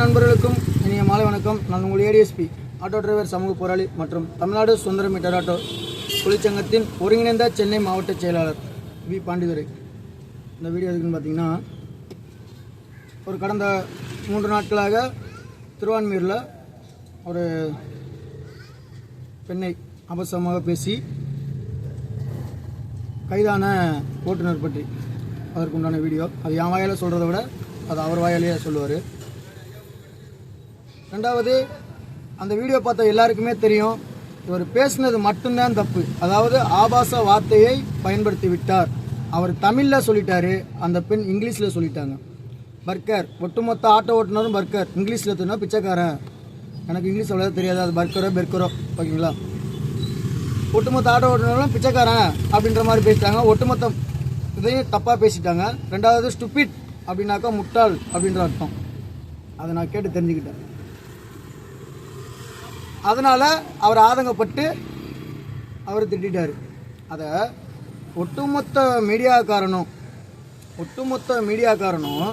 நண்பர்களுக்கும் இனிய மாலை வணக்கம். நான் உங்கள் ஏடிஎஸ்பி ஆட்டோ டிரைவர் சமூக போராளி மற்றும் தமிழ்நாடு சுதந்திர மீட்டர் ஆட்டோ தொழிற்சங்கத்தின் ஒருங்கிணைந்த சென்னை மாவட்ட செயலாளர் வி. பாண்டிதுரை. இந்த வீடியோ எதுக்குன்னு பார்த்தீங்கன்னா ஒரு கடந்த மூன்று நாட்களாக திருவான்மியூரில் ஒரு பெண்ணை அபசமாக பேசி கைதான ஓட்டுநர் பற்றி அதற்குண்டான வீடியோ. அது என் வாயால் சொல்கிறத விட அது அவர் வாயாலேயே சொல்லுவார். ரெண்டாவது அந்த வீடியோ பார்த்த எல்லாருக்குமே தெரியும் இவர் பேசுனது மட்டும்தான் தப்பு. அதாவது ஆபாச வார்த்தையை பயன்படுத்தி விட்டார். அவர் தமிழில் சொல்லிட்டாரு அந்த பெண் இங்கிலீஷில் சொல்லிட்டாங்க. பர்கர் ஒட்டுமொத்த ஆட்டோ ஓட்டுனரும் பர்கர். இங்கிலீஷில் தெரியும் பிச்சைக்காரன்? எனக்கு இங்கிலீஷ் அவ்வளோ தெரியாது. அது பர்கரோ பெர்கரோ ஓகேங்களா? ஒட்டுமொத்த ஆட்டோ ஓட்டுனரும் பிச்சைக்காரன் அப்படின்ற மாதிரி பேசிட்டாங்க. ஒட்டுமொத்த இதையும் தப்பாக பேசிட்டாங்க. ரெண்டாவது ஸ்டுபிட் அப்படின்னாக்கா முட்டாள் அப்படின்ற அர்த்தம். அதை நான் கேட்டு தெரிஞ்சுக்கிட்டேன். அதனால் அவர் ஆதங்கப்பட்டு அவர் திட்டாரு அதை ஒட்டுமொத்த மீடியாக்காரனும் ஒட்டுமொத்த மீடியாக்காரனும்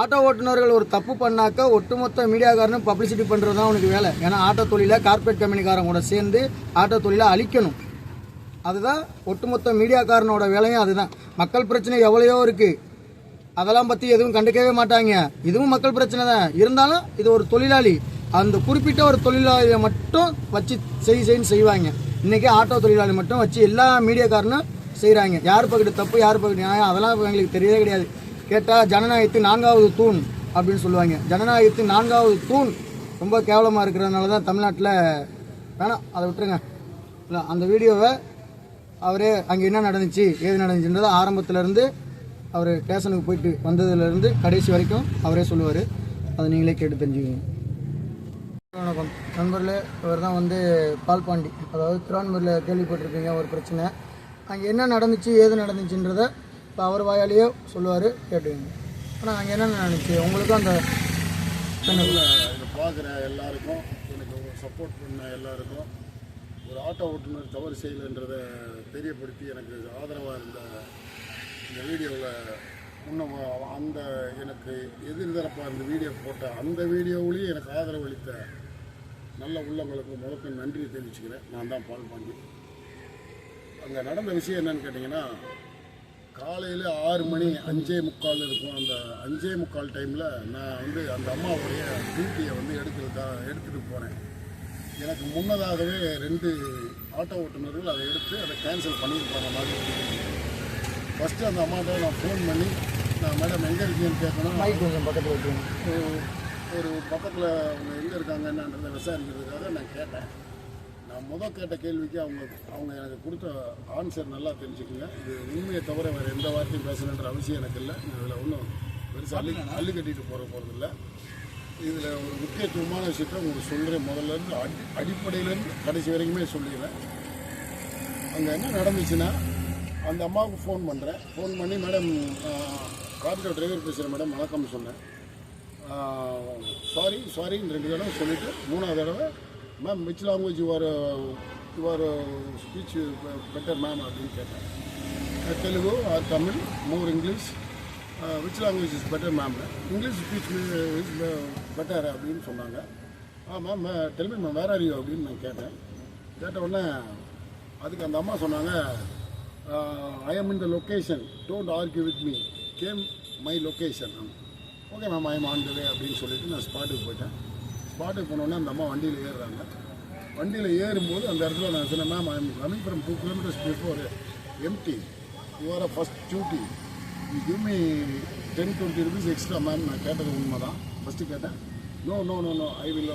ஆட்டோ ஓட்டுநர்கள் ஒரு தப்பு பண்ணாக்க ஒட்டுமொத்த மீடியாக்காரனும் பப்ளிசிட்டி பண்ணுறது தான் அவனுக்கு வேலை. ஏன்னா ஆட்டோ தொழிலை கார்பரேட் கம்பெனிக்காரன் கூட சேர்ந்து ஆட்டோ தொழிலை அழிக்கணும். அதுதான் ஒட்டுமொத்த மீடியாக்காரனோட வேலையும் அதுதான். மக்கள் பிரச்சனை எவ்வளையோ இருக்குது அதெல்லாம் பற்றி எதுவும் கண்டுக்கவே மாட்டாங்க. இதுவும் மக்கள் பிரச்சனை தான். இருந்தாலும் இது ஒரு தொழிலாளி. அந்த குறிப்பிட்ட ஒரு தொழிலாளியை மட்டும் வச்சு செய் செய்ன்னு செய்வாங்க. இன்றைக்கி ஆட்டோ தொழிலாளி மட்டும் வச்சு எல்லா மீடியாக்காரனும் செய்கிறாங்க யார் பக்கத்து தப்பு யார் பக்கத்து நியாயம் அதெல்லாம் எங்களுக்கு தெரியவே கிடையாது. கேட்டால் ஜனநாயகத்து நான்காவது தூண் அப்படின்னு சொல்லுவாங்க. ஜனநாயகத்து நான்காவது தூண் ரொம்ப கேவலமாக இருக்கிறதுனால தான் தமிழ்நாட்டில் வேணாம் அதை விட்டுருங்க. இல்லை அந்த வீடியோவை அவரே அங்கே என்ன நடந்துச்சு ஏது நடந்துச்சுன்றதை ஆரம்பத்துலேருந்து அவர் ஸ்டேஷனுக்கு போயிட்டு வந்ததுலேருந்து கடைசி வரைக்கும் அவரே சொல்லுவார். அதை நீங்களே கேட்டு தெரிஞ்சுக்கோங்க. வணக்கம். நண்பர்களே இவர் தான் வந்து பால்பாண்டி அதாவது திருவான்மூரில் கேள்விப்பட்டிருப்பீங்க ஒரு பிரச்சனை. அங்கே என்ன நடந்துச்சு ஏது நடந்துச்சுன்றத இப்போ அவர் வாயாலேயே சொல்லுவார் கேட்டுக்கோங்க. ஆனால் அங்கே என்ன நடந்துச்சு? உங்களுக்கும் அந்த பார்க்குற எல்லாருக்கும் எனக்கு சப்போர்ட் பண்ண எல்லாருக்கும் ஒரு ஆட்டோ ஓட்டுநர் தவறு செய்யலைன்றதை தெரியப்படுத்தி எனக்கு ஆதரவாக இருந்த இந்த வீடியோவில் இன்னும் அந்த எனக்கு எதிர்தரப்பாக இந்த வீடியோ போட்ட அந்த வீடியோவிலையும் எனக்கு ஆதரவு அளித்த நல்ல உள்ளங்களுக்கு முதற்க நன்றி தெரிவிச்சுக்கிறேன். நான் தான் பால் பாண்டி அங்கே நடந்த விஷயம் என்னன்னு கேட்டிங்கன்னா காலையில் ஆறு மணி அஞ்சே முக்கால் இருக்கும். அந்த அஞ்சே முக்கால் டைமில் நான் வந்து அந்த அம்மாவுடைய டியூட்டியை வந்து எடுக்கிறதுக்காக எடுத்துகிட்டு போனேன். எனக்கு முன்னதாகவே ரெண்டு ஆட்டோ ஓட்டுநர்கள் அதை எடுத்து அதை கேன்சல் பண்ணியிருப்பாங்க மாதிரி ஃபஸ்ட்டு அந்த அம்மாட்ட நான் ஃபோன் பண்ணி நான் மேடம் எங்கே இருக்கீங்கன்னு கேட்கணும். பக்கத்தில் வச்சுக்கோங்க ஒரு- பக்கத்தில் அவங்க எங்கே இருக்காங்க என்னன்றதை விசாரிக்கிறதுக்காக நான் கேட்டேன். நான் முத கேட்ட கேள்விக்கு அவங்க அவங்க எனக்கு கொடுத்த ஆன்சர் நல்லா தெரிஞ்சுக்குங்க. இது உண்மையை தவிர வேறு எந்த வார்த்தையும் பேசணுன்ற அவசியம் எனக்கு இல்லை. இதில் ஒன்றும் பெருசாக அள்ளி அள்ளி கட்டிட்டு போகிற போகிறதில்ல இதில் ஒரு முக்கியத்துவமான விஷயத்த உங்களுக்கு சொல்கிறேன் முதல்ல இருந்து அடி அடிப்படையிலேருந்து கடைசி வரைக்குமே சொல்லிடுறேன். அங்கே என்ன நடந்துச்சுன்னா அந்த அம்மாவுக்கு ஃபோன் பண்ணுறேன் ஃபோன் பண்ணி மேடம் கார்டோ டிரைவர் பேசுகிறேன் மேடம் வணக்கம் சொன்னேன். சாரி சாரின்னு ரெண்டு தடவை சொல்லிவிட்டு மூணாவது தடவை ma'am which language your your speech better ma'am அப்படின்னு கேட்டேன். Telugu or Tamil more English which language is better ma'am English speech is better அப்படின்னு சொன்னாங்க. ஆ மேம் டெல்மி மேம் வேற ஆர் அப்படின்னு நான் கேட்டேன். கேட்ட உடனே அதுக்கு அந்த அம்மா சொன்னாங்க I am in the location don't argue with me came my location okay ma'am I'm um அப்படின்னு சொல்லிட்டு நான் ஸ்பாட்டுக்கு போயிட்டேன். ஸ்பாட்டுக்கு போனோடனே அந்த அம்மா வண்டியில் ஏறுறாங்க. வண்டியில் ஏறும்போது அந்த இடத்துல நான் சொன்னேன் ma'am I am coming from two kilometres before empty you're a first duty you give me ten twenty rupees extra ma'am நான் கேட்டது உண்மை தான் ஃபஸ்ட்டு கேட்டேன் no no no no I will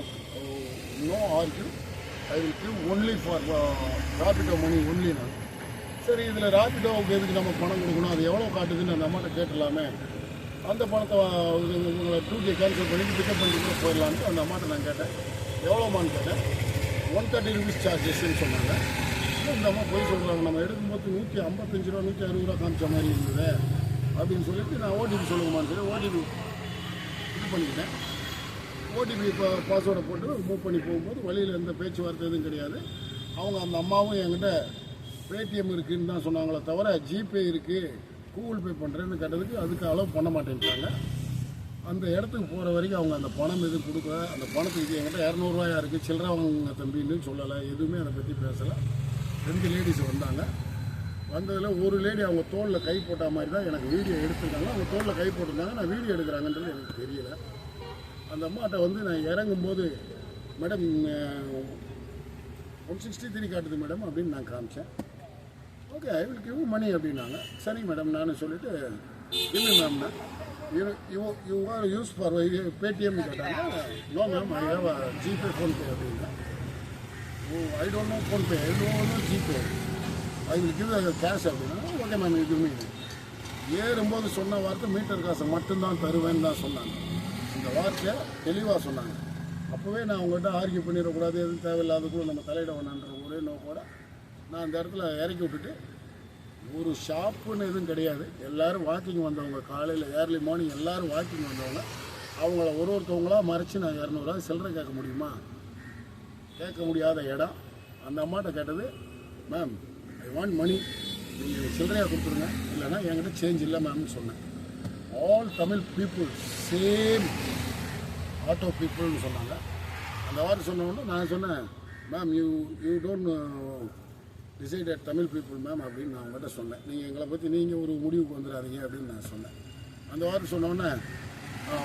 no argue I will give only for Rapido money only நான் சரி இதில் ராபிடோவுக்கு எதுக்கு நம்ம பணம் கொடுக்கணும்? அது எவ்வளோ காட்டுதுன்னு அந்த அம்மாட்ட கேட்டலாமே அந்த பணத்தை உங்களை டூட்டியை கேன்சல் பண்ணிட்டு பிக்கப் பண்ணிட்டு போயிடலான்ட்டு அந்த அம்மாட்ட நான் கேட்டேன். எவ்வளோமான்னு கேட்டேன்? ஒன் தேர்ட்டி ருபீஸ் சார்ஜஸ்ன்னு சொன்னாங்க. இந்த அம்மா போய் சொல்கிறாங்க நம்ம எடுக்கும்போது நூற்றி ஐம்பத்தஞ்சு ரூபா நூற்றி அறுபது ரூபா காமிச்ச மாதிரி இருந்தது. அப்படின்னு சொல்லிட்டு நான் ஓடிபி சொல்லுங்கம்மான்னு சொல்லி ஓடிபி இது பண்ணிக்கிட்டேன். ஓடிபி இப்போ பாஸ்வேர்டை போட்டு மூவ் பண்ணி போகும்போது வழியில் எந்த பேச்சுவார்த்தை எதுவும் கிடையாது. அவங்க அந்த அம்மாவும் என்கிட்ட பேடிஎம் இருக்குதுன்னு தான் சொன்னாங்களே தவிர ஜிபே இருக்குது கூகுள் பே பண்ணுறேன்னு கேட்டதுக்கு அதுக்கு அலோவ் பண்ண மாட்டேன்ட்டாங்க. அந்த இடத்துக்கு போகிற வரைக்கும் அவங்க அந்த பணம் எதுவும் கொடுக்கல. அந்த பணத்துக்கு என்கிட்ட இரநூறுவாயா இருக்குது சில்லற வாங்க தம்பின்னு சொல்லலை. எதுவுமே அதை பற்றி பேசலை. ரெண்டு லேடிஸ் வந்தாங்க. வந்ததில் ஒரு லேடி அவங்க தோளில் கை போட்ட மாதிரி தான் எனக்கு வீடியோ எடுத்துருக்காங்க. அவங்க தோளில் கை போட்டிருந்தாங்க. நான் வீடியோ எடுக்கிறாங்கன்றது எனக்கு தெரியல. அந்த அம்மாட்ட வந்து நான் இறங்கும்போது மேடம் ஒன் சிக்ஸ்டி த்ரீ காட்டுது மேடம் அப்படின்னு நான் காமிச்சேன். Okay I will give money அப்படின்னாங்க. சரி மேடம் நான் சொல்லிட்டு இல்லை மேம்னா you you you are use for Paytm கேட்டாங்க. No ma'am I have GPay PhonePe அப்படின்னா ஓ I don't know PhonePe I don't know GPay I will give cash அப்படின்னா okay ma'am இது ஏறும்போது சொன்ன வார்த்தை மீட்டர் காசை மட்டும்தான் தருவேன்னு தான் சொன்னாங்க. இந்த வார்த்தையை தெளிவாக சொன்னாங்க. அப்போவே நான் அவங்கள்ட்ட ஆர்கியூ பண்ணிடக்கூடாது எதுவும் தேவையில்லாத கூட நம்ம தலையிட வேணான்ற ஒரே நோக்கோட நான் அந்த இடத்துல இறக்கி விட்டுட்டு ஒரு ஷாப்புன்னு எதுவும் கிடையாது. எல்லோரும் வாக்கிங் வந்தவங்க காலையில் ஏர்லி மார்னிங் எல்லாரும் வாக்கிங் வந்தவங்க அவங்கள ஒரு ஒருத்தவங்களாக மறைச்சு நான் இரநூறுவா சில்லறை கேட்க முடியுமா? கேட்க முடியாத இடம். அந்த அம்மாட்ட கேட்டது மேம் ஐ வாண்ட் மணி நீங்கள் சில்லறையாக கொடுத்துருங்க. இல்லைன்னா என்கிட்ட சேஞ்ச் இல்லை மேம்னு சொன்னேன். All Tamil people same auto பீப்புள்னு சொன்னாங்க. அந்த வாரம் சொன்னவொன்னே நான் சொன்னேன் ma'am you you don't decided Tamil people ma'am அப்படின்னு நான் அவங்ககிட்ட சொன்னேன். நீங்கள் எங்களை பற்றி நீங்கள் ஒரு முடிவுக்கு வந்துடாதீங்க அப்படின்னு நான் சொன்னேன். அந்த வார்த்தை சொன்னோன்னே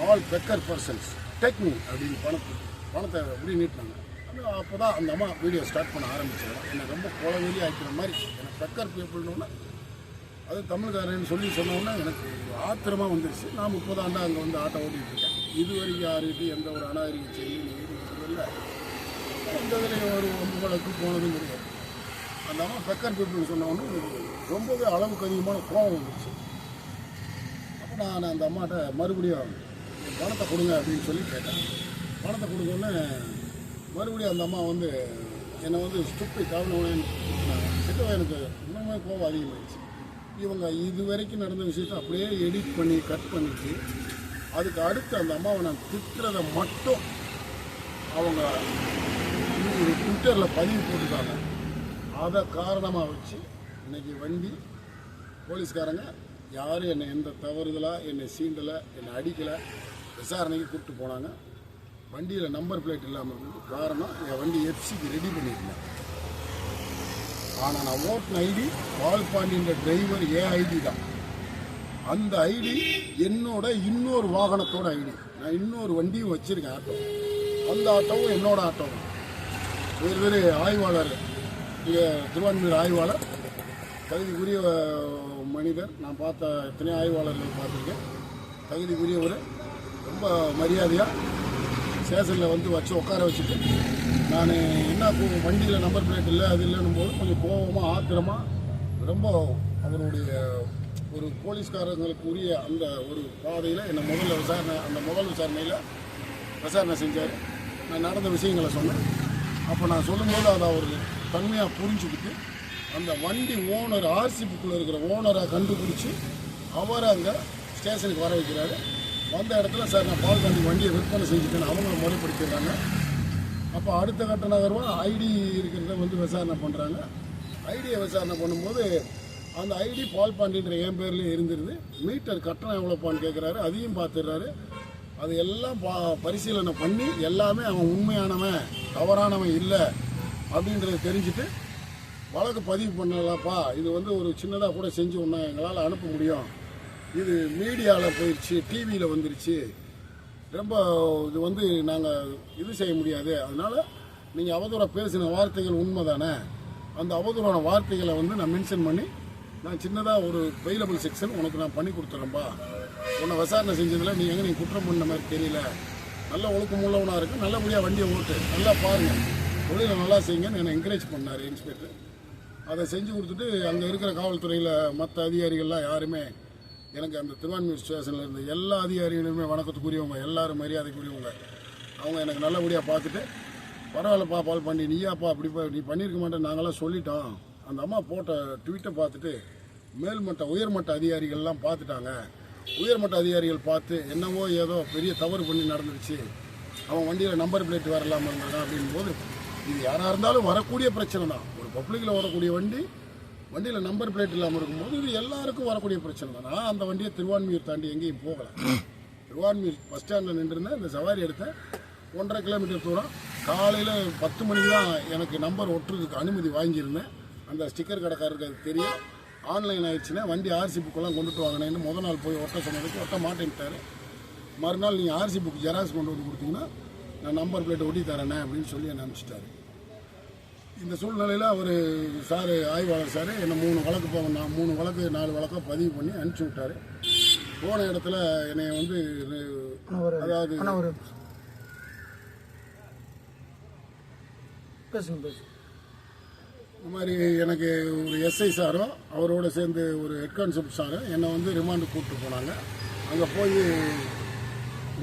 all beggar persons take me அப்படின்னு பணத்தை பணத்தை அப்படி நீட்டினாங்க. அப்போ தான் அந்த அம்மா வீடியோ ஸ்டார்ட் பண்ண ஆரம்பிச்சாங்க. என்னை ரொம்ப குளவெளி ஆக்கிற மாதிரி எனக்கு பெக்கர் பீப்புள்னு அது தமிழ்காரன்னு சொல்லி சொன்னோன்னே எனக்கு ஆத்திரமாக வந்துருச்சு. நான் முப்பது ஆண்டா அங்கே வந்து ஆட்டோ ஓட்டிகிட்டு இருக்கேன். இது வரைக்கும் யாருக்கிட்டையும் எந்த ஒரு அநாகரிக செய்தியும் இல்லை இந்த இதில் ஒரு ஒன்பது போனதும் கிடையாது. அந்த அம்மா பெக்கர் பீப்புள்னு சொன்னோன்னே எனக்கு ரொம்பவே அளவுக்கு அதிகமான கோபம் வந்துச்சு அப்போ நான் அந்த அம்மாட்ட மறுபடியும் என் பணத்தை கொடுங்க அப்படின்னு சொல்லி கேட்டேன். பணத்தை கொடுங்கன்னு மறுபடியும் அந்த அம்மா வந்து என்னை வந்து ஸ்டுப்பி கவனவனேன்னு கிட்ட எனக்கு இன்னுமே கோபம் அதிகமாகிடுச்சு இவங்க இது வரைக்கும் நடந்த விஷயத்தை அப்படியே எடிட் பண்ணி கட் பண்ணிட்டு அதுக்கு அடுத்து அந்த அம்மாவை நான் திட்டுறதை மட்டும் அவங்க ட்விட்டரில் பதிவு போட்டுட்டாங்க. அதை காரணமாக வச்சு இன்னைக்கு வண்டி போலீஸ்காரங்க யாரும் என்னை எந்த தவறுதலாக என்னை சீண்டலை என்னை அடிக்கலை விசாரணைக்கு கூப்பிட்டு போனாங்க. வண்டியில் நம்பர் பிளேட் இல்லாமல் இருந்தது காரணம் என் வண்டி எஃப்சிக்கு ரெடி பண்ணியிருந்தேன். ஆனால் நான் ஓட்டின ஐடி பால்பாண்டின்ற டிரைவர் ஏ ஐடி தான். அந்த ஐடி என்னோட இன்னொரு வாகனத்தோட ஐடி நான் இன்னொரு வண்டியும் வச்சுருக்கேன் ஆட்டோ அந்த ஆட்டோவும் என்னோட ஆட்டோவும். வேறு வேறு ஆய்வாளர் இங்கே திருவான்மையூர் ஆய்வாளர் தகுதிக்குரிய மனிதர். நான் பார்த்த எத்தனையோ ஆய்வாளர்கள் பார்த்துருக்கேன். தகுதிக்குரியவர் ரொம்ப மரியாதையாக ஸ்டேஷனில் வந்து வச்சு உட்கார வச்சுட்டு நான் என்ன வண்டியில் நம்பர் பிளேட் இல்லை அது இல்லைன்னு போது கொஞ்சம் கோபமாக ஆத்திரமாக ரொம்ப அவருடைய ஒரு போலீஸ்காரங்களுக்கு உரிய அந்த ஒரு பாதையில் என்னை முதல்ல விசாரணை அந்த முதல் விசாரணையில் விசாரணை செஞ்சார். நான் நடந்த விஷயங்களை சொன்னேன். அப்போ நான் சொல்லும்போது அதை அவர் தன்மையாக புரிஞ்சுக்கிட்டு அந்த வண்டி ஓனர் ஆர்சி புக்கில் இருக்கிற ஓனரை கண்டுபிடிச்சி அவரை அங்கே ஸ்டேஷனுக்கு வர வைக்கிறாரு. வந்த இடத்துல சார் நான் பால்காண்டி வண்டியை விற்பனை செஞ்சுட்டேன்னு அவங்கள முறைப்படுத்திடுறாங்க. அப்போ அடுத்த கட்ட நகர்வாக ஐடி இருக்கிறத வந்து விசாரணை பண்ணுறாங்க ஐடியை விசாரணை பண்ணும்போது அந்த ஐடி பால் பாண்டின்ற என் பேர்லேயே இருந்துருது. மீட்டர் கட்டணம் எவ்வளோப்பான்னு கேட்குறாரு அதையும் பார்த்துடுறாரு அது எல்லாம் பா பரிசீலனை பண்ணி எல்லாமே அவன் உண்மையானவன் தவறானவன் இல்லை. அப்படின்றத தெரிஞ்சுட்டு வழக்கு பதிவு பண்ணலாப்பா இது வந்து ஒரு சின்னதாக கூட செஞ்சு ஒன்றா எங்களால் அனுப்ப முடியும். இது மீடியாவில் போயிடுச்சு டிவியில் வந்துருச்சு. ரொம்ப இது வந்து நாங்கள் இது செய்ய முடியாது. அதனால் நீங்கள் அவதூற பேசின வார்த்தைகள் உண்மை தானே அந்த அவதூறான வார்த்தைகளை வந்து நான் மென்ஷன் பண்ணி நான் சின்னதாக ஒரு வெயிலபிள் செக்ஷன் உனக்கு நான் பண்ணி கொடுத்துறேன்ப்பா. உன்னை விசாரணை செஞ்சதில் நீ எங்கே நீ குற்றம் பண்ண மாதிரி தெரியல. நல்ல ஒழுக்கம் உள்ளவனாக இருக்கு நல்லபடியாக வண்டியை ஓட்டு. நல்லா பாருங்கள் தொழிலை நல்லா செய்யுங்கன்னு என்னை என்கரேஜ் பண்ணார் இன்ஸ்பெக்டர் அதை செஞ்சு கொடுத்துட்டு அங்கே இருக்கிற காவல்துறையில் மற்ற அதிகாரிகள்லாம் யாருமே எனக்கு அந்த திருவான்மியூர் ஸ்டேஷனில் இருந்த எல்லா அதிகாரிகளுமே வணக்கத்துக்குரியவங்க எல்லாரும் மரியாதைக்குரியவங்க. அவங்க எனக்கு நல்லபடியாக பார்த்துட்டு பரவாயில்லப்பா பால் பண்ணி நீயாப்பா அப்படி நீ பண்ணியிருக்க மாட்டேன் நாங்களாம் சொல்லிட்டோம். அந்த அம்மா போட்ட ட்வீட்டை பார்த்துட்டு மேல்மட்ட உயர்மட்ட அதிகாரிகள்லாம் பார்த்துட்டாங்க. உயர்மட்ட அதிகாரிகள் பார்த்து என்னவோ ஏதோ பெரிய தவறு பண்ணி நடந்துருச்சு. அவன் வண்டியில் நம்பர் பிளேட் வரலாமல் இருந்தாங்க அப்படின் போது இது யாராக இருந்தாலும் வரக்கூடிய பிரச்சனை தான். ஒரு பப்ளிக்கில் வரக்கூடிய வண்டி வண்டியில் நம்பர் பிளேட் இல்லாமல் இருக்கும்போது இது எல்லாருக்கும் வரக்கூடிய பிரச்சனை தான். நான் அந்த வண்டியை திருவான்மியூர் தாண்டி எங்கேயும் போகலை. திருவான்மியூர் பஸ் ஸ்டாண்டில் நின்றுருந்தேன். இந்த சவாரி எடுத்தேன் ஒன்றரை கிலோமீட்டர் தூரம். காலையில் பத்து மணிக்கு தான் எனக்கு நம்பர் ஒட்டுறதுக்கு அனுமதி வாங்கியிருந்தேன். அந்த ஸ்டிக்கர் கடைக்காரருக்கு அது தெரியும். ஆன்லைன் ஆயிடுச்சுன்னா வண்டி ஆர்சி புக்கெல்லாம் கொண்டுட்டு வாங்கினேன்னு முதல் நாள் போய் ஒட்ட சொன்னதுக்கு ஒட்ட மாட்டேன்ட்டார். மறுநாள் நீங்கள் ஆர்சி புக் ஜெராக்ஸ் கொண்டு வந்து கொடுத்தீங்கன்னா நான் நம்பர் பிளேட் ஒட்டி தரேனே அப்படின்னு சொல்லி என்னை அனுப்பிச்சிட்டாரு. இந்த சூழ்நிலையில் அவர் சார் ஆய்வாளர் சார் என்னை மூணு வழக்கு போக நான் மூணு வழக்கு நாலு வழக்கை பதிவு பண்ணி அனுப்பிச்சி விட்டாரு. போன இடத்துல என்னை வந்து அதாவது பேசுங்க பேசுங்க. இந்த மாதிரி எனக்கு ஒரு எஸ்ஐ சாரும் அவரோட சேர்ந்து ஒரு ஹெட் கான்ஸ்டபிள் சாரும் என்னை வந்து ரிமாண்டு கூப்பிட்டு போனாங்க. அங்கே போய்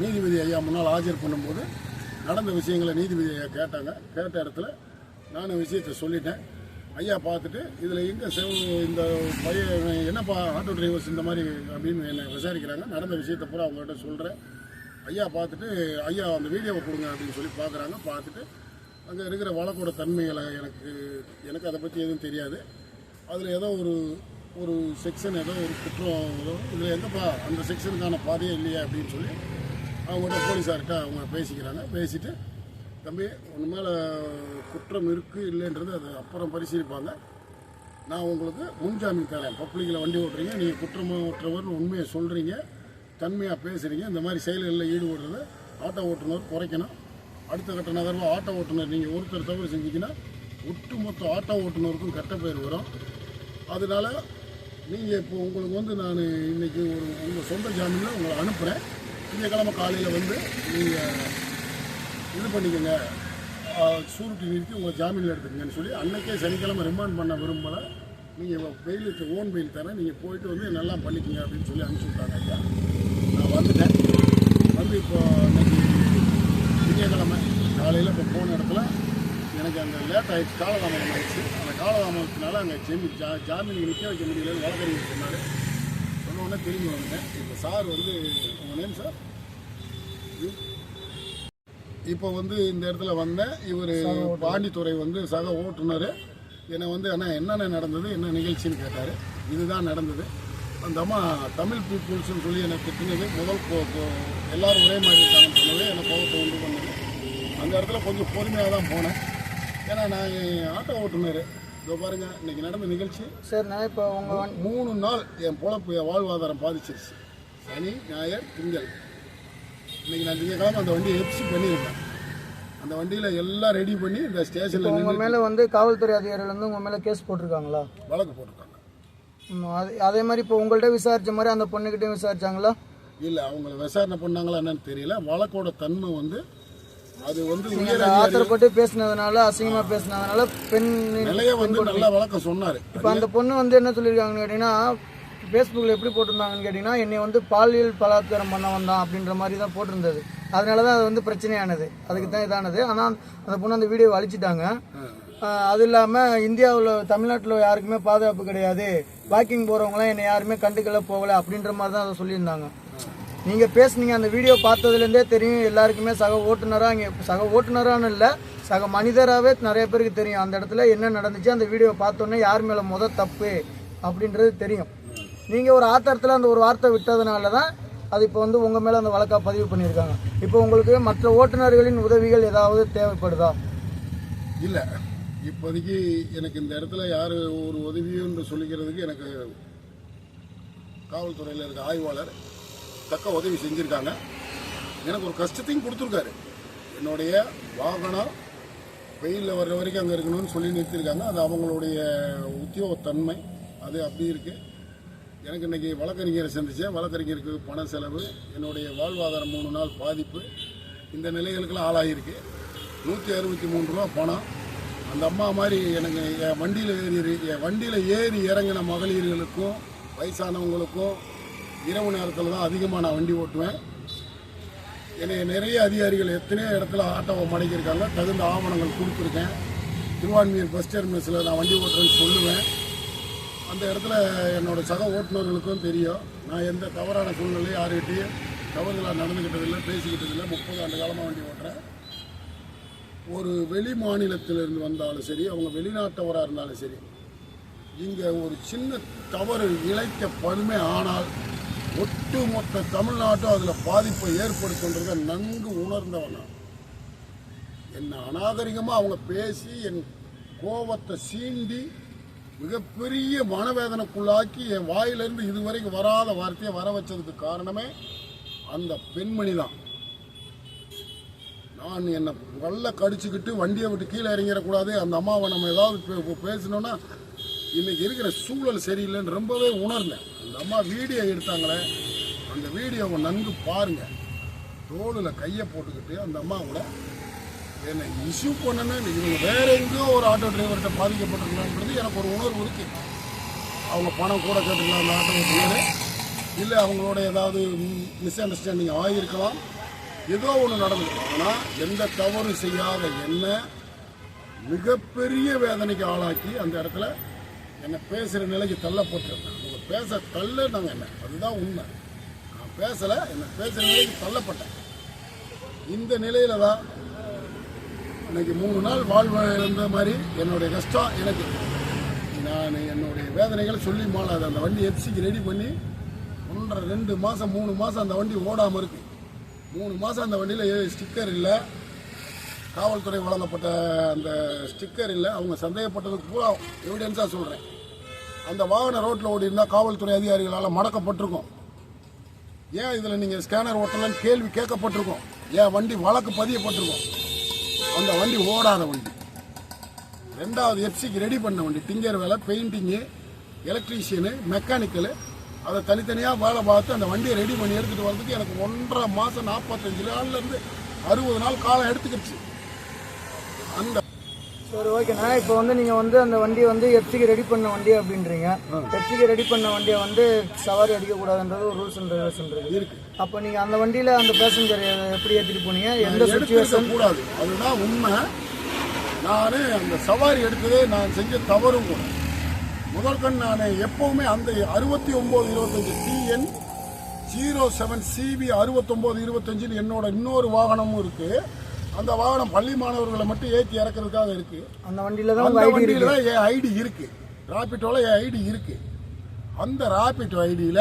நீதிபதி ஐயா முன்னால் ஆஜர் பண்ணும்போது நடந்த விஷயங்களை நீதிபதி ஐயா கேட்டாங்க. கேட்ட இடத்துல நான் விஷயத்தை சொல்லிட்டேன். ஐயா பார்த்துட்டு இதில் எங்கே செவ் இந்த பையன் என்னப்பா ஆட்டோ டிரைவர்ஸ் இந்த மாதிரி அப்படின்னு என்னை விசாரிக்கிறாங்க. நடந்த விஷயத்தை பூரா அவங்ககிட்ட சொல்கிறேன் ஐயா பார்த்துட்டு ஐயா அந்த வீடியோவை கொடுங்க அப்படின்னு சொல்லி பார்க்குறாங்க. பார்த்துட்டு அங்கே இருக்கிற வழக்கோட தன்மைகளை எனக்கு எனக்கு அதை பற்றி எதுவும் தெரியாது. அதில் ஏதோ ஒரு ஒரு செக்ஷன் ஏதோ ஒரு குற்றம் ஏதோ இதில் எங்கப்பா அந்த செக்ஷனுக்கான பாதையே இல்லையா அப்படின்னு சொல்லி அவங்கள்ட்ட போலீஸார்கிட்ட அவங்க பேசிக்கிறாங்க. பேசிவிட்டு தம்பி உன் மேலே குற்றம் இருக்குது இல்லைன்றது அது அப்புறம் பரிசீலிப்பாங்க. நான் உங்களுக்கு முன்ஜாமீன் தரேன். பப்ளிக்கில் வண்டி ஓட்டுறீங்க நீங்கள் குற்றமற்றவர்னு உண்மையை சொல்கிறீங்க தன்மையாக பேசுகிறீங்க இந்த மாதிரி செயல்களில் ஈடுபடுறத ஆட்டோ ஓட்டுநர் குறைக்கணும். அடுத்த கட்ட நகர்வு ஆட்டோ ஓட்டுநர் நீங்கள் ஒருத்தர் தவறு செஞ்சீங்கன்னா ஒட்டுமொத்த ஆட்டோ ஓட்டுநருக்கும் கெட்ட பேர் வரும். அதனால நீங்கள் இப்போ உங்களுக்கு வந்து நான் இன்றைக்கி ஒரு உங்கள் சொந்த ஜாமீனில் உங்களை அனுப்புகிறேன் திங்கக்கிழமை காலையில் வந்து நீங்கள் இது பண்ணிக்கோங்க. சூரிட்டி நிறுத்தி உங்களை ஜாமீனில் எடுத்துக்கங்கன்னு சொல்லி அன்றைக்கே சனிக்கிழமை ரிமாண்ட் பண்ண விரும்பலை. நீங்கள் வெயில் ஓன் வெயில் தரேன் நீங்கள் போயிட்டு வந்து நல்லா பண்ணிக்கங்க அப்படின்னு சொல்லி அனுப்பிச்சி விட்டாங்க ஐயா. நான் வந்துட்டேன். வந்து இப்போ இன்னைக்கு திங்கக்கிழமை காலையில் இப்போ போன இடத்துல எனக்கு அந்த லேட் ஆகிடுச்சு காலதாமதம் ஆயிடுச்சு. அந்த காலதாமதத்தினால அங்கே ஜெமி ஜா ஜாமீன் நிற்க வைக்க முடியல வழக்கறிஞர் சொன்னார். சொன்ன உடனே திரும்பி வந்துட்டேன். இப்போ சார் வந்து உங்கள் நேம் சார் இப்போ வந்து இந்த இடத்துல வந்தேன் இவர் பாண்டித்துறை வந்து சக ஓட்டுநர். என்னை வந்து அண்ணா என்னென்ன நடந்தது? என்ன நிகழ்ச்சின்னு கேட்டார். இதுதான் நடந்தது. அந்த அம்மா தமிழ் பீப்புள்ஸ்னு சொல்லி எனக்கு திட்டினது முதல் எல்லாரும் ஒரே மாதிரி இருக்காங்கன்னு சொன்னது. என்னை கோபத்தை உண்டு பண்ணது. அந்த இடத்துல கொஞ்சம் பொறுமையாக தான் போனேன். ஏன்னா நான் ஆட்டோ ஓட்டுநர். இதோ பாருங்க இன்னைக்கு நடந்த நிகழ்ச்சி. சார் நான் இப்போ உங்கள் மூணு நாள் என் பொழப்பு என் வாழ்வாதாரம் பாதிச்சிருச்சு. சனி ஞாயிறு திங்கள். இன்னைக்கு நான் திங்கக்கிழமை அந்த வண்டியை எப்சி பண்ணியிருக்கேன் அந்த வண்டியில் எல்லாம் ரெடி பண்ணி இந்த ஸ்டேஷனில் உங்கள் மேலே வந்து காவல்துறை அதிகாரிகள் வந்து உங்கள் மேலே கேஸ் போட்டிருக்காங்களா? வழக்கு போட்டிருக்காங்க. அது அதே மாதிரி இப்போ உங்கள்கிட்ட விசாரிச்ச மாதிரி அந்த பொண்ணுக்கிட்டையும் விசாரிச்சாங்களா? இல்லை அவங்கள விசாரணை பண்ணாங்களா என்னன்னு தெரியல. வழக்கோட தன்மை வந்து அது வந்து ஆத்திரப்பட்டு பேசினதுனால அசிங்கமா பேசினதுனால பெண் நிலைய வந்து நல்லா வழக்கம் சொன்னார். இப்போ அந்த பொண்ணு வந்து என்ன சொல்லியிருக்காங்கன்னு கேட்டிங்கன்னா ஃபேஸ்புக்கில் எப்படி போட்டிருந்தாங்கன்னு கேட்டிங்கன்னா என்னை வந்து பாலியல் பலாத்காரம் பண்ண வந்தான் அப்படின்ற மாதிரி தான் போட்டிருந்தது. அதனால தான் அது வந்து பிரச்சனையானது. அதுக்கு தான் இதானது. ஆனால் அந்த பொண்ணு அந்த வீடியோவை அழிச்சிட்டாங்க. அது இல்லாமல் இந்தியாவில் தமிழ்நாட்டில் யாருக்குமே பாதுகாப்பு கிடையாது. வாக்கிங் போகிறவங்களாம் என்னை யாருமே கண்டுக்கல போகலை அப்படின்ற மாதிரி தான் அதை சொல்லியிருந்தாங்க. நீங்கள் பேசுனீங்க அந்த வீடியோ பார்த்ததுலேருந்தே தெரியும். எல்லாருக்குமே சக ஓட்டுநராக இங்கே சக ஓட்டுநரான்னு இல்லை சக மனிதராகவே நிறைய பேருக்கு தெரியும். அந்த இடத்துல என்ன நடந்துச்சு அந்த வீடியோ பார்த்தோன்னே யார் மேலே முத தப்பு அப்படின்றது தெரியும். நீங்கள் ஒரு ஆத்திரத்தில் அந்த ஒரு வார்த்தை விட்டதுனால தான் அது இப்போ வந்து உங்கள் மேலே அந்த வழக்காக பதிவு பண்ணியிருக்காங்க. இப்போ உங்களுக்கு மற்ற ஓட்டுநர்களின் உதவிகள் ஏதாவது தேவைப்படுதா? இல்லை. இப்போதைக்கு எனக்கு இந்த இடத்துல யார் ஒரு உதவியும் சொல்லிக்கிறதுக்கு எனக்கு காவல்துறையில் இருக்க ஆய்வாளர் தக்க உதவி செஞ்சுருக்காங்க. எனக்கு ஒரு கஷ்டத்தையும் கொடுத்துருக்காரு. என்னுடைய வாகனம் வெயிலில் வர்ற வரைக்கும் அங்கே இருக்கணும்னு சொல்லி நிறுத்தியிருக்காங்க அது அவங்களுடைய உத்தியோகத்தன்மை. அது அப்படி இருக்குது எனக்கு இன்னைக்கு வழக்கறிஞரை சந்தித்தேன் வழக்கறிஞருக்கு பண செலவு என்னுடைய வாழ்வாதாரம் மூணு நாள் பாதிப்பு. இந்த நிலைகளுக்கெல்லாம் ஆளாகிருக்கு நூற்றி அறுபத்தி மூணு ரூபா பணம். அந்த அம்மா மாதிரி எனக்கு என் வண்டியில் ஏறி என் வண்டியில் ஏறி இறங்கின மகளிர்களுக்கும் வயசானவங்களுக்கும் இரவு நேரத்தில் தான் அதிகமாக நான் வண்டி ஓட்டுவேன். என்னை நிறைய அதிகாரிகள் எத்தனையோ இடத்துல ஆட்டோவை மடக்கியிருக்காங்க. தகுந்த ஆவணங்கள் கொடுத்துருக்கேன். திருவான்மியூர் பஸ் டெர்மினஸில் நான் வண்டி ஓட்டுறேன்னு சொல்லுவேன். அந்த இடத்துல என்னோடய சக ஓட்டுநர்களுக்கும் தெரியும். நான் எந்த தவறான சூழ்நிலையும் யாருக்கிட்டையும் தவறுகளாக நடந்துக்கிட்டதில்லை பேசிக்கிட்டதில்லை. முப்பது ஆண்டு காலமாக வண்டி ஓட்டுறேன். ஒரு வெளி மாநிலத்திலிருந்து வந்தாலும் சரி அவங்க வெளிநாட்டவராக இருந்தாலும் சரி இங்கே ஒரு சின்ன தவறு இழைக்கப்படுமே ஆனால் ஒட்டுமொத்த தமிழ்நாட்டும் அதில் பாதிப்பை ஏற்படுத்துன்றதை நன்கு உணர்ந்தவன் நான். என்னை அநாகரிகமாக அவங்க பேசி என் கோபத்தை சீண்டி மிகப்பெரிய மனவேதனைக்குள்ளாக்கி என் வாயிலிருந்து இதுவரைக்கும் வராத வார்த்தையை வர வச்சதுக்கு காரணமே அந்த பெண்மணி தான். நான் என்னை வல்ல கடிச்சுக்கிட்டு வண்டியை விட்டு கீழே இறங்கிடக்கூடாது. அந்த அம்மாவை நம்ம ஏதாவது பே- பேசினோன்னா இன்னைக்கு இருக்கிற சூழல் சரியில்லைன்னு ரொம்பவே உணர்ந்தேன். அந்த அம்மா வீடியோ எடுத்தாங்களே அந்த வீடியோவை நன்கு பாருங்க. தோளில் கையை போட்டுக்கிட்டு அந்த அம்மாவோட என்னை இஷ்யூ பண்ணனே இவங்க வேற எங்கேயோ ஒரு ஆட்டோ டிரைவர்கிட்ட பாதிக்கப்பட்டிருக்கலான்றது எனக்கு ஒரு உணர்வு இருக்கு. அவங்க பணம் கூட கேட்டுக்கலாம் அந்த ஆட்டோ ஓட்டுநர் இல்லை அவங்களோட ஏதாவது மிஸ் அண்டர்ஸ்டாண்டிங் ஆகியிருக்கலாம் ஏதோ ஒன்று நடந்திருக்கும் ஆனால் எந்த தவறும் செய்யாத என்ன மிகப்பெரிய வேதனைக்கு ஆளாக்கி அந்த இடத்துல என்னை பேசுகிற நிலைக்கு தள்ளப்பட்டிருந்தேன் அவங்க பேச தள்ளுனாங்க என்ன அதுதான் உண்மை. நான் பேசலை என்னை பேசுகிற நிலைக்கு தள்ளப்பட்டேன். இந்த நிலையில தான் இன்னைக்கு மூணு நாள் வாழ்வு இருந்த மாதிரி என்னுடைய கஷ்டம் எனக்கு. நான் என்னுடைய வேதனைகளை சொல்லி மாளாது அந்த வண்டி எஃப்சிக்கு ரெடி பண்ணி ஒன்றரை ரெண்டு மாதம் மூணு மாதம் அந்த வண்டி ஓடாமல் இருக்கு. மூணு மாதம் அந்த வண்டியில் ஸ்டிக்கர் இல்லை. காவல்துறை வழங்கப்பட்ட அந்த ஸ்டிக்கர் இல்லை. அவங்க சந்தேகப்பட்டதுக்கு பூரா எவிடன்ஸாக சொல்கிறேன் அந்த வாகன ரோட்டில் ஓடி இருந்தால் காவல்துறை அதிகாரிகளால் மடக்கப்பட்டிருக்கும். ஏன் இதில் நீங்கள் ஸ்கேனர் ஓட்டலன்னு கேள்வி கேட்கப்பட்டிருக்கும். ஏன் வண்டி வழக்கு பதியப்பட்டிருக்கும். அந்த வண்டி ஓடாத வண்டி. ரெண்டாவது எஃப்சிக்கு ரெடி பண்ண வண்டி. டிங்கர் வேலை பெயிண்டிங்கு எலக்ட்ரீஷியனு மெக்கானிக்கலு அதை தனித்தனியாக வேலை பார்த்து அந்த வண்டியை ரெடி பண்ணி எடுத்துகிட்டு வரதுக்கு எனக்கு ஒன்றரை மாதம் நாற்பத்தஞ்சு நாள்லேருந்து அறுபது நாள் காலம் எடுத்துக்கிடுச்சு. அந்த சரி ஓகேண்ணா இப்போ வந்து நீங்கள் வந்து அந்த வண்டியை வந்து எஃப்சிக்கு ரெடி பண்ண வண்டி அப்படின்றீங்க. எஃப்சிக்கு ரெடி பண்ண வண்டியை வந்து சவாரி அடிக்கக்கூடாதுன்றது ஒரு ரூல்ஸ் அண்ட் ரெகுலேஷன் இருக்கு. அப்போ நீங்கள் அந்த வண்டியில் அந்த பேசஞ்சர் எப்படி ஏற்றிட்டு போனீங்க? எந்த சுச்சுவேஷன் கூடாது. அதுதான் உண்மை. நான் அந்த சவாரி எடுத்ததே நான் செஞ்ச தவறும் கூட. முதற்கண் நான் எப்பவுமே அந்த அறுபத்தி ஒன்பது இருபத்தஞ்சு டிஎன் ஜீரோ செவன் சிபி அறுபத்தொம்போது இருபத்தஞ்சுன்னு என்னோட இன்னொரு வாகனமும் இருக்கு. அந்த வாகனம் பள்ளி மாணவர்களை மட்டும் ஏற்றி இறக்குறதுக்காக இருக்கு. அந்த வண்டியில் தான் அந்த வண்டியில தான் என் ஐடி இருக்கு. ராபிட்டோல என் ஐடி இருக்கு. அந்த ராபிட்டோ ஐடியில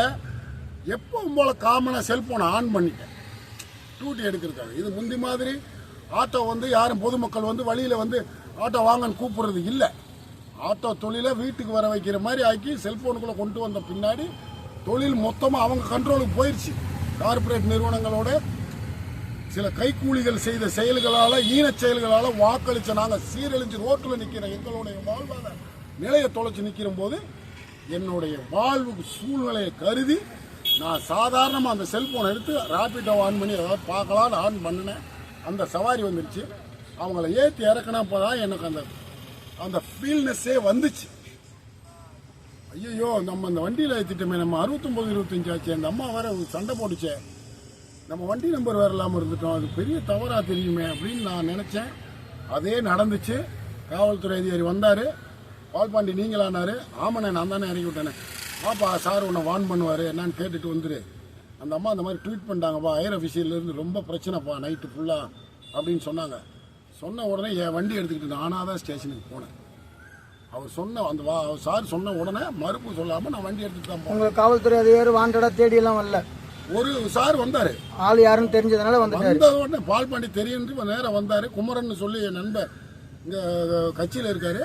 எப்பவும் போல காமனா செல்போனை ஆன் பண்ணிட்டேன். டூட்டி எடுக்கிறதுக்காக. இது முந்தி மாதிரி ஆட்டோ வந்து யாரும் பொதுமக்கள் வந்து வழியில வந்து ஆட்டோ வாங்கன்னு கூப்பிடுறது இல்லை. ஆட்டோ தொழிலை வீட்டுக்கு வர வைக்கிற மாதிரி ஆக்கி செல்போனுக்குள்ள கொண்டு வந்த பின்னாடி தொழில் மொத்தமாக அவங்க கண்ட்ரோலுக்கு போயிடுச்சு கார்ப்பரேட் நிறுவனங்களோட சில கைக்கூலிகள் செய்த செயல்களால ஈனச் செயல்களால வாக்களிச்ச நாங்க சீரழிஞ்சு ரோட்டில் நிற்கிற எங்களுடைய வாழ்வாதார நிலையை தொலைச்சு நிற்கிற போது என்னுடைய வாழ்வு சூழ்நிலையை கருதி நான் சாதாரணமாக அந்த செல்ஃபோனை எடுத்து ராப்பிட்டோ ஆன் பண்ணி ஏதாவது பார்க்கலான்னு ஆன் பண்ணினேன். அந்த சவாரி வந்துருச்சு. அவங்கள ஏற்றி இறக்குனப்போ தான் எனக்கு அந்த அந்த ஃபீல்னஸ்ஸே வந்துச்சு. ஐயோ நம்ம அந்த வண்டியில் ஏற்றிட்டோமே நம்ம அறுபத்தொம்போது இருபத்தஞ்சாச்சு அந்த அம்மா வேற சண்டை போட்டுச்சே. நம்ம வண்டி நம்பர் வேற இல்லாமல் இருந்துட்டோம். அது பெரிய தவறா தெரியுமே அப்படின்னு நான் நினைச்சேன். அதே நடந்துச்சு. காவல்துறை அதிகாரி வந்தாரு. பால்பாண்டி நீங்களானாரு. ஆமாண்ணே நான் தானே இறக்கி விட்டேனே. பாப்பா சார் உன்னை வான் பண்ணுவார். என்னன்னு கேட்டுட்டு வந்துரு. அந்த அம்மா அந்த மாதிரி ட்வீட் பண்ணிட்டாங்கப்பா ஹையர் இருந்து ரொம்ப பிரச்சனைப்பா நைட்டு ஃபுல்லாக அப்படின்னு சொன்னாங்க. சொன்ன உடனே என் வண்டி எடுத்துக்கிட்டு நானாக தான் ஸ்டேஷனுக்கு போனேன். அவர் சொன்ன அந்த வா சார் சொன்ன உடனே மறுப்பு சொல்லாமல் நான் வண்டி எடுத்துகிட்டு தான் போனேன். உங்கள் காவல்துறை அதிகாரி வாண்டடா தேடியெல்லாம் வரல. ஒரு சார் வந்தார். ஆள் யாருன்னு தெரிஞ்சதுனால வந்துட்டாரு. வந்த உடனே பால்பாண்டி தெரியும் நேரம் வந்தார். குமரன் சொல்லி என் நண்பர் இங்கே கட்சியில் இருக்காரு.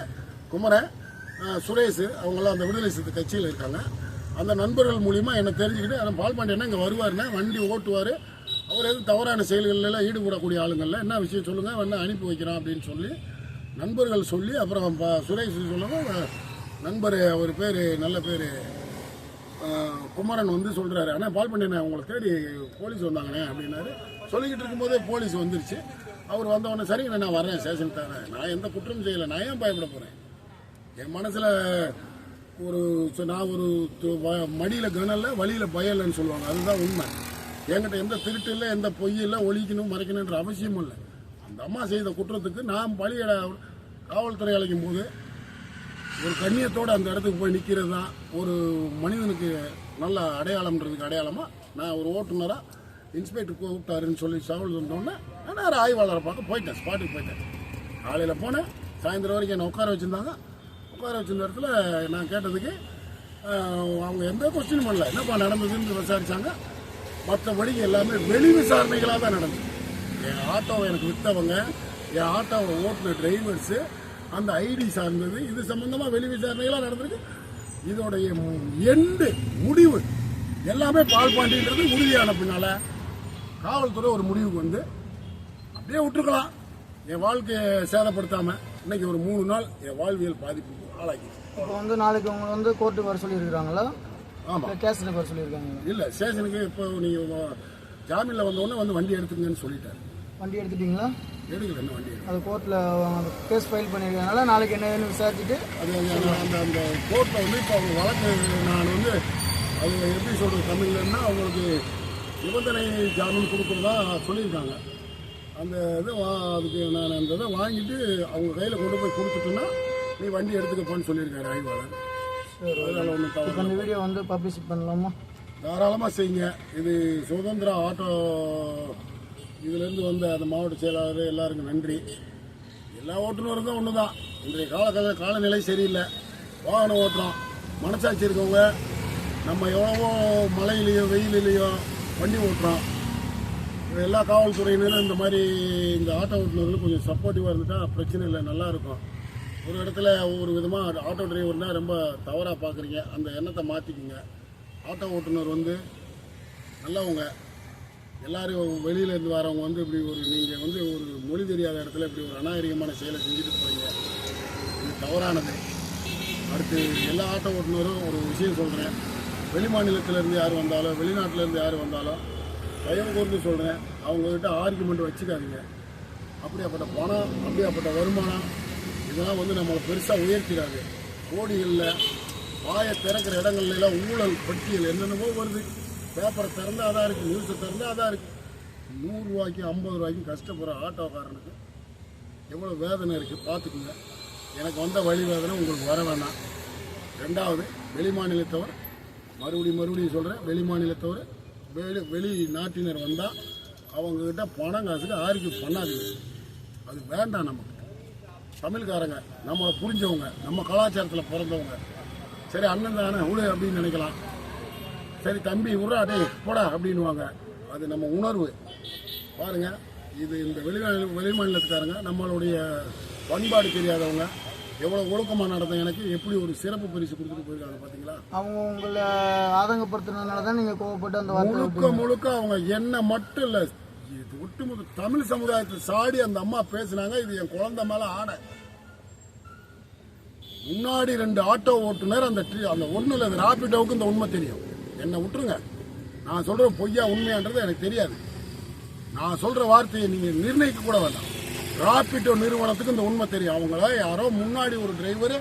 குமரன் சுரேஷ் அவங்களாம் அந்த விடுதலை சிறுத்தை கட்சியில் இருக்காங்க. அந்த நண்பர்கள் மூலியமா என்ன தெரிஞ்சுக்கிட்டு ஆனால் பால்பாண்டி என்ன இங்கே வருவாருன்னா வண்டி ஓட்டுவார். அவர் எதுவும் தவறான செயல்கள் எல்லாம் ஈடுபடக்கூடிய ஆளுங்கள்ல என்ன விஷயம் சொல்லுங்க வேணா அனுப்பி வைக்கிறோம் அப்படின்னு சொல்லி நண்பர்கள் சொல்லி அப்புறம் சுரேஷ் சொல்லவும் நண்பர் அவர் பேர் நல்ல பேர் குமரன் வந்து சொல்கிறாரு ஆனால் பால் பண்ணி உங்களை தேடி போலீஸ் வந்தாங்கண்ணே அப்படின்னாரு. சொல்லிக்கிட்டு இருக்கும்போதே போலீஸ் வந்துருச்சு. அவர் வந்தவொடனே உடனே சரிங்க நான் வரேன் ஸ்டேஷன் தரேன். நான் எந்த குற்றமும் செய்யலை. நான் ஏன் பயப்பட போகிறேன் என் மனசில் ஒரு நான் ஒரு மடியில் வ- வழியில் கனல்ல சொல்லுவாங்க. அதுதான் உண்மை. என்கிட்ட எந்த திருட்டு இல்லை எந்த பொய் இல்லை ஒழிக்கணும் மறைக்கணுன்ற அவசியமும் இல்லை. அந்த அம்மா செய்த குற்றத்துக்கு நான் பலியிட காவல்துறை அழைக்கும் போது ஒரு கண்ணியத்தோடு அந்த இடத்துக்கு போய் நிற்கிறது தான் ஒரு மனிதனுக்கு நல்ல அடையாளம்ன்றதுக்கு அடையாளமாக நான் ஒரு ஓட்டுநராக இன்ஸ்பெக்டர் கூப்பிட்டாருன்னு சொல்லி தகவல் சொன்னோன்னே நான் ஆய்வாளரை பார்க்க போயிட்டேன் ஸ்பாட்டுக்கு போயிட்டேன். காலையில் போனேன் சாயந்தரம் வரைக்கும் என்னை உட்கார வச்சுருந்தாங்க. உட்கார வச்சிருந்த இடத்துல நான் கேட்டதுக்கு அவங்க எந்த கொஸ்டினும் பண்ணல. என்னப்பா நடந்ததுன்னு விசாரித்தாங்க மற்றபடி எல்லாமே வெளி விசாரணைகளாக தான் நடந்தது. என் ஆட்டோவை எனக்கு விற்றவங்க என் ஆட்டோவை ஓட்டுன டிரைவர்ஸு அந்த ஐடி சார்ந்தது இது சம்பந்தமாக வெளி விசாரணைகளாக நடந்திருக்கு. இதோடைய எண்டு முடிவு எல்லாமே பால் பாண்டின்றது உறுதியான பின்னால காவல்துறை ஒரு முடிவுக்கு வந்து அப்படியே விட்டுருக்கலாம். என் வாழ்க்கையை சேதப்படுத்தாம இன்னைக்கு ஒரு மூணு நாள் என் வாழ்வியல் பாதிப்புக்கு ஆளாக்கி. இப்போ வந்து நாளைக்கு உங்களை வந்து கோர்ட்டுக்கு வர சொல்லியிருக்கிறாங்களா? ஆமா. இல்லை கேஸில் வர சொல்லியிருக்காங்க இல்ல ஸ்டேஷனுக்கு இப்போ நீங்க ஜாமீன்ல வந்த உடனே வந்து வண்டி எடுத்துங்கன்னு சொல்லிட்டாரு. வண்டி எடுத்துட்டீங்களா? எடுக்கல என்ன வண்டி. அது கோர்ட்டில் கேஸ் ஃபைல் பண்ணியிருக்கனால நாளைக்கு என்ன ஏதுன்னு விசாரிச்சுட்டு அது அந்த அந்த அந்த கோர்ட்டில் வந்து இப்போ அவங்க வழக்கு நான் வந்து அது எப்படி சொல்றது தமிழ்லன்னா அவங்களுக்கு நிபந்தனை ஜாமீன் கொடுக்குறதா சொல்லியிருக்காங்க. அந்த இது வா- அதுக்கு நான் அந்த இதை வாங்கிட்டு அவங்க கையில் கொண்டு போய் கொடுத்துட்டோன்னா நீ வண்டி எடுத்துக்கப்பான்னு சொல்லியிருக்காரு ஆய்வாளர். சரி அதனால ஒன்றும் தவறு இந்த வீடியோ வந்து பப்ளிஷ் பண்ணலாமா? தாராளமாக செய்யுங்க. இது சுதந்திர ஆட்டோ இதுலேருந்து வந்த அந்த மாவட்ட செயலாளர் எல்லாருக்கும் நன்றி. எல்லா ஓட்டுநருக்கும் ஒன்று தான் இன்றைய கால காலநிலை சரியில்லை. வாகனம் ஓட்டுறோம். மனசாட்சி இருக்கவங்க நம்ம எவ்வளவோ மழையிலையோ வெயிலிலையோ வண்டி ஓட்டுறோம். எல்லா காவல்துறையினரும் இந்த மாதிரி இந்த ஆட்டோ ஓட்டுநர்களும் கொஞ்சம் சப்போர்ட்டிவாக இருந்துட்டா பிரச்சனை இல்லை நல்லாயிருக்கும் ஒரு இடத்துல ஒவ்வொரு விதமாக ஆட்டோ டிரைவர்னால் ரொம்ப தவறாக பார்க்குறீங்க அந்த எண்ணத்தை மாற்றிக்குங்க ஆட்டோ ஓட்டுநர் வந்து நல்லவங்க. எல்லாரும் வெளியில இருந்து வரவங்க வந்து இப்படி ஒரு நீங்கள் வந்து ஒரு மொழி தெரியாத இடத்துல இப்படி ஒரு அநாகரிகமான செயலை செஞ்சுட்டு போறீங்க. இது தவறானது. அடுத்து எல்லா ஆட்டோ ஓட்டுநரும் ஒரு விஷயம் சொல்கிறேன் வெளி மாநிலத்திலேருந்து யார் வந்தாலும் வெளிநாட்டிலேருந்து யார் வந்தாலும் தயவு கூர்ந்து சொல்கிறேன் அவங்கக்கிட்ட ஆர்குமெண்ட் வச்சுக்காதீங்க. அப்படியாப்பட்ட பணம் அப்படியாப்பட்ட வருமானம் இதெல்லாம் வந்து நம்மளை பெருசாக உயர்த்திடாது. கோடிகளில் வாயை திறக்கிற இடங்கள்ல ஊழல் பட்டியல் என்னென்னமோ வருது. பேப்பரை திறந்தா அதான் இருக்குது நியூஸை திறந்தா அதான் இருக்குது நூறுரூவாய்க்கும் ஐம்பது ரூபாய்க்கும் கஷ்டப்படுற ஆட்டோக்காரனுக்கு எவ்வளோ வேதனை இருக்குது பார்த்துக்குங்க. எனக்கு வந்த வழி வேதனை உங்களுக்கு வர வேணாம். ரெண்டாவது வெளி மாநிலத்தவர் மறுபடியும் மறுபடியும் சொல்கிறேன் வெளி மாநிலத்தவர் வெளி வெளி நாட்டினர் வந்தால் அவங்கக்கிட்ட பணம் காசுக்கு ஆரிக்கு பண்ணாதீங்க. அது வேண்டாம் நமக்கு. தமிழ்காரங்க நம்மளை புரிஞ்சவங்க நம்ம கலாச்சாரத்தில் பிறந்தவங்க. சரி அண்ணன் தானே உழு அப்படின்னு நினைக்கலாம். சரி தம்பி உர்றா டேய் போடா அப்படின்னுவாங்க. அது நம்ம உணர்வு. பாருங்க இது இந்த வெளிநாடு வெளி மாநிலத்துக்காரங்க நம்மளுடைய பண்பாடு தெரியாதவங்க எவ்வளோ ஒழுக்கமாக நடந்த எனக்கு எப்படி ஒரு சிறப்பு பரிசு கொடுத்துட்டு போயிருக்காங்க பார்த்தீங்களா அவங்க உங்களை ஆதங்கப்படுத்துனதுனால தான் நீங்கள் கோவப்பட்டு அந்த முழுக்க முழுக்க அவங்க என்ன மட்டும் இல்லை இது ஒட்டுமொத்த தமிழ் சமுதாயத்தை சாடி அந்த அம்மா பேசுனாங்க இது என் குழந்தை மேல ஆடை. முன்னாடி ரெண்டு ஆட்டோ ஓட்டுநர் அந்த அந்த ஒண்ணுல அந்த ராபிடோவுக்கு இந்த உண்மை தெரியும். என்னை விட்டுருங்க. நான் சொல்கிற பொய்யா உண்மையான்றது எனக்கு தெரியாது. நான் சொல்கிற வார்த்தையை நீங்கள் நிர்ணயிக்க கூட வேண்டாம். ராபிடோ நிறுவனத்துக்கு இந்த உண்மை தெரியும். அவங்கள யாரோ முன்னாடி ஒரு டிரைவர்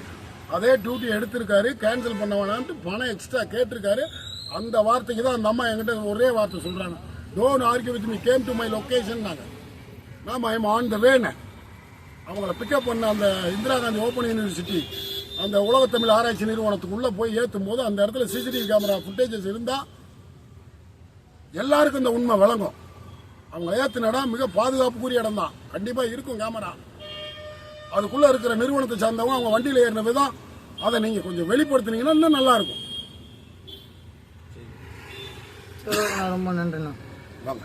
அதே டியூட்டி எடுத்திருக்காரு கேன்சல் பண்ண வேணான்ட்டு பணம் எக்ஸ்ட்ரா கேட்டிருக்காரு. அந்த வார்த்தைக்கு தான் அந்த அம்மா என்கிட்ட ஒரே வார்த்தை சொல்கிறாங்க don't argue with me came to my location நாங்கள் ma'am I'm on the way அவங்கள பிக்கப் பண்ண அந்த இந்திரா காந்தி ஓப்பன் யூனிவர்சிட்டி அந்த உலகத்தமிழ் ஆராய்ச்சி நிறுவனத்துக்குள்ள போய் ஏற்றும் போது அந்த இடத்துல சிசிடிவி கேமரா ஃபுட்டேஜஸ் இருந்தா எல்லாருக்கும் இந்த உண்மை விளங்கும். அவங்க ஏத்தின இடம் மிக பாதுகாப்புக்குரிய இடம் தான் கண்டிப்பா இருக்கும் கேமரா அதுக்குள்ள இருக்கிற நிறுவனத்தை சார்ந்தவங்க அவங்க வண்டியில ஏறின விதம் அதை நீங்க கொஞ்சம் வெளிப்படுத்துனீங்கன்னா இன்னும் நல்லா இருக்கும். சரி ரொம்ப நன்றிண்ணா. வாங்க.